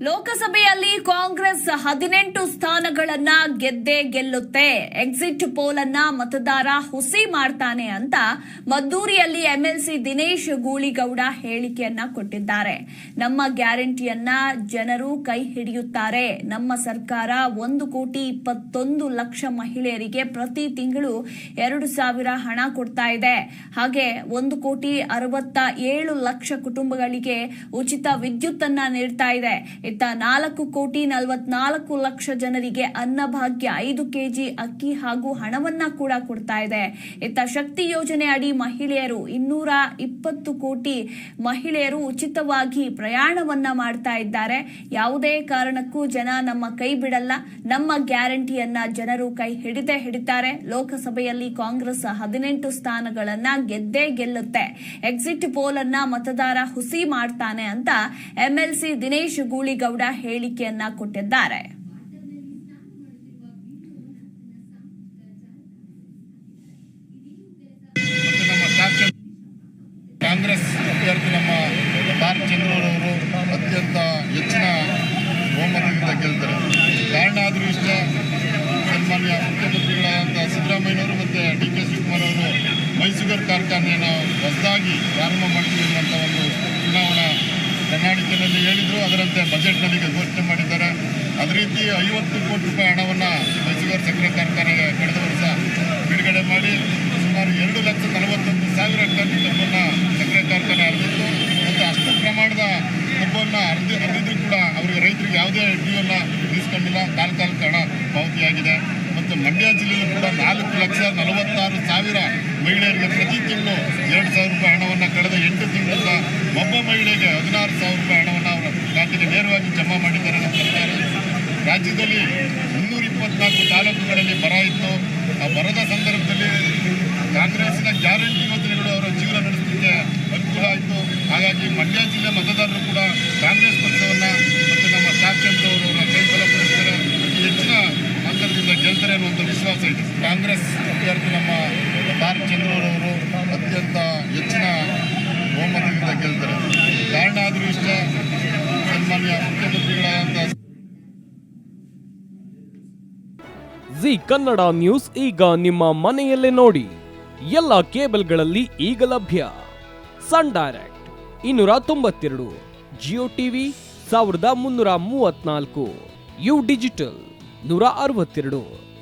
ಲೋಕಸಭೆಯಲ್ಲಿ ಕಾಂಗ್ರೆಸ್ ಹದಿನೆಂಟು ಸ್ಥಾನಗಳನ್ನ ಗೆದ್ದೇ ಗೆಲ್ಲುತ್ತೆ. ಎಕ್ಸಿಟ್ ಪೋಲ್ ಅನ್ನ ಮತದಾರ ಹುಸಿ ಮಾಡ್ತಾನೆ ಅಂತ ಮದ್ದೂರಿಯಲ್ಲಿ ಎಂಎಲ್ಸಿ ದಿನೇಶ್ ಗೂಳಿಗೌಡ ಹೇಳಿಕೆಯನ್ನ ಕೊಟ್ಟಿದ್ದಾರೆ. ನಮ್ಮ ಗ್ಯಾರಂಟಿಯನ್ನ ಜನರು ಕೈ ಹಿಡಿಯುತ್ತಾರೆ. ನಮ್ಮ ಸರ್ಕಾರ ಒಂದು ಕೋಟಿ ಇಪ್ಪತ್ತೊಂದು ಲಕ್ಷ ಮಹಿಳೆಯರಿಗೆ ಪ್ರತಿ ತಿಂಗಳು ಎರಡು ಸಾವಿರ ಹಣ ಕೊಡ್ತಾ ಇದೆ. ಹಾಗೆ ಒಂದು ಕೋಟಿ ಅರವತ್ತ ಏಳು ಲಕ್ಷ ಕುಟುಂಬಗಳಿಗೆ ಉಚಿತ ವಿದ್ಯುತ್ ಅನ್ನ ನೀಡ್ತಾ ಇದೆ. ಇತ್ತ ನಾಲ್ಕು ಕೋಟಿ ನಲವತ್ನಾಲ್ಕು ಲಕ್ಷ ಜನರಿಗೆ ಅನ್ನಭಾಗ್ಯ ಐದು ಕೆಜಿ ಅಕ್ಕಿ ಹಾಗೂ ಹಣವನ್ನ ಕೂಡ ಕೊಡ್ತಾ ಇದೆ. ಇತ್ತ ಶಕ್ತಿ ಯೋಜನೆ ಅಡಿ ಮಹಿಳೆಯರು ಇನ್ನೂರ ಇಪ್ಪತ್ತು ಕೋಟಿ ಮಹಿಳೆಯರು ಉಚಿತವಾಗಿ ಪ್ರಯಾಣವನ್ನ ಮಾಡ್ತಾ ಇದ್ದಾರೆ. ಯಾವುದೇ ಕಾರಣಕ್ಕೂ ಜನ ನಮ್ಮ ಕೈ ಬಿಡಲ್ಲ. ನಮ್ಮ ಗ್ಯಾರಂಟಿಯನ್ನ ಜನರು ಕೈ ಹಿಡಿದೇ ಹಿಡಿತಾರೆ. ಲೋಕಸಭೆಯಲ್ಲಿ ಕಾಂಗ್ರೆಸ್ ಹದಿನೆಂಟು ಸ್ಥಾನಗಳನ್ನ ಗೆದ್ದೇ ಗೆಲ್ಲುತ್ತೆ. ಎಕ್ಸಿಟ್ ಪೋಲ್ ಅನ್ನ ಮತದಾರ ಹುಸಿ ಮಾಡ್ತಾನೆ ಅಂತ ಎಂಎಲ್ಸಿ ದಿನೇಶ್ ಗೂಳಿಗೌಡ ಹೇಳಿಕೆಯನ್ನ ಕೊಟ್ಟಿದ್ದಾರೆ. ಕಾಂಗ್ರೆಸ್ ಅಭ್ಯರ್ಥಿ ನಮ್ಮ ಬಾರ್ ಚಂದ್ರವರವರು ಅತ್ಯಂತ ಹೆಚ್ಚಿನ ಬಹುಮತದಿಂದ ಗೆಲ್ತಾರೆ. ಕಾರಣ ಆದರೂ ಇಷ್ಟ, ಸನ್ಮಾನ್ಯ ಮುಖ್ಯಮಂತ್ರಿಗಳಾದಂಥ ಸಿದ್ದರಾಮಯ್ಯನವರು ಮತ್ತು ಡಿ ಕೆ ಶಿವಕುಮಾರ್ ಅವರು ಮೈಸೂಗರ್ ಕಾರ್ಖಾನೆಯನ್ನು ಹೊಸದಾಗಿ ಪ್ರಾರಂಭ ಮಾಡ್ತೀವಿ ಚುನಾವಣಾ ಪ್ರಣಾಳಿಕೆಯಲ್ಲಿ ಹೇಳಿದ್ರು, ಅದರಂತೆ ಬಜೆಟ್ನಲ್ಲಿ ಘೋಷಣೆ ಮಾಡಿದ್ದಾರೆ. ಅದೇ ರೀತಿ ಐವತ್ತು ಕೋಟಿ ರೂಪಾಯಿ ಹಣವನ್ನು ಮೈಸೂರು ಸಕ್ಕರೆ ಕಾರ್ಖಾನೆಗೆ ಕಳೆದ ವರ್ಷ ಬಿಡುಗಡೆ ಮಾಡಿ. ಸುಮಾರು ಎರಡು ಲಕ್ಷ ನಲವತ್ತೊಂದು ಸಾವಿರ ಟನ್ ಕಬ್ಬನ್ನು ಸಕ್ಕರೆ ಕಾರ್ಖಾನೆ ಅರೆದಿತ್ತು ಮತ್ತು ಅಷ್ಟು ಪ್ರಮಾಣದ ಕಬ್ಬನ್ನು ಹರಿದು ಹರಿದಿದ್ರು ಕೂಡ ಅವರಿಗೆ ರೈತರಿಗೆ ಯಾವುದೇ ಡ್ಯೂವನ್ನು ಇಸ್ಕೊಂಡಿಲ್ಲ ಕಾಲ ಕಾಲಕ್ಕೆ ಹಣ ಪಾವತಿಯಾಗಿದೆ. ಮಂಡ್ಯ ಜಿಲ್ಲೆಯಲ್ಲೂ ಕೂಡ ನಾಲ್ಕು ಲಕ್ಷ ನಲವತ್ತಾರು ಸಾವಿರ ಮಹಿಳೆಯರಿಗೆ ಪ್ರತಿ ತಿಂಗಳು ಎರಡು ಸಾವಿರ ರೂಪಾಯಿ ಹಣವನ್ನು ಕಳೆದ ಎಂಟು ತಿಂಗಳ ಒಬ್ಬ ಮಹಿಳೆಗೆ ಹದಿನಾರು ಸಾವಿರ ರೂಪಾಯಿ ಹಣವನ್ನು ಅವರ ಖಾತೆಗೆ ನೇರವಾಗಿ ಜಮಾ ಮಾಡಿದ್ದಾರೆ ನಮ್ಮ ಸರ್ಕಾರ. ರಾಜ್ಯದಲ್ಲಿ ಮುನ್ನೂರ ಇಪ್ಪತ್ನಾಲ್ಕು ತಾಲೂಕುಗಳಲ್ಲಿ ಬರ ಇತ್ತು. ಆ ಬರದ ಸಂದರ್ಭದಲ್ಲಿ ಕಾಂಗ್ರೆಸ್ನ ಗ್ಯಾರಂಟಿ ಯೋಜನೆಗಳು ಅವರ ಜೀವನ ನಡೆಸಲಿಕ್ಕೆ ಅನುಕೂಲ ಆಯಿತು. ಹಾಗಾಗಿ ಮಂಡ್ಯ ಜಿಲ್ಲೆ ಮತದಾರರು ಕೂಡ ಕಾಂಗ್ರೆಸ್ ಪಕ್ಷವನ್ನು ಮತ್ತು ನಮ್ಮ ಶಾಸಕರು ಅವರ ಕೈ ಬಲಪಡಿಸ್ತಾರೆ ಅತಿ ಹೆಚ್ಚಿನ ಅಂತರದಿಂದ ಒಂದು ವಿಶ್ವಾಸ ಇದೆ. ಕಾಂಗ್ರೆಸ್ ಅಭ್ಯರ್ಥಿ ನಮ್ಮ ಬಾರ್ ಚಂದ್ರವರವರು ಅತ್ಯಂತ ಹೆಚ್ಚಿನ ಬಹುಮತದಿಂದ ಗೆಲ್ತಾರೆ. ಕಾರಣ ಆದರೂ ಇಷ್ಟ, ಸನ್ಮಾನ್ಯ ಮುಖ್ಯಮಂತ್ರಿಗಳಾದಂಥ ಜಿ ಕನ್ನಡ ನ್ಯೂಸ್ ಈಗ ನಿಮ್ಮ ಮನೆಯಲ್ಲೇ ನೋಡಿ. ಎಲ್ಲ ಕೇಬಲ್ಗಳಲ್ಲಿ ಈಗ ಲಭ್ಯ. ಸನ್ ಡೈರೆಕ್ಟ್ ಇನ್ನೂರ ತೊಂಬತ್ತೆರಡು, ಜಿಯೋ ಟಿವಿ ಸಾವಿರದ ಮುನ್ನೂರ ಮೂವತ್ನಾಲ್ಕು ಯು ಡಿಜಿಟಲ್ ನೂರ ಅರವತ್ತೆರಡು.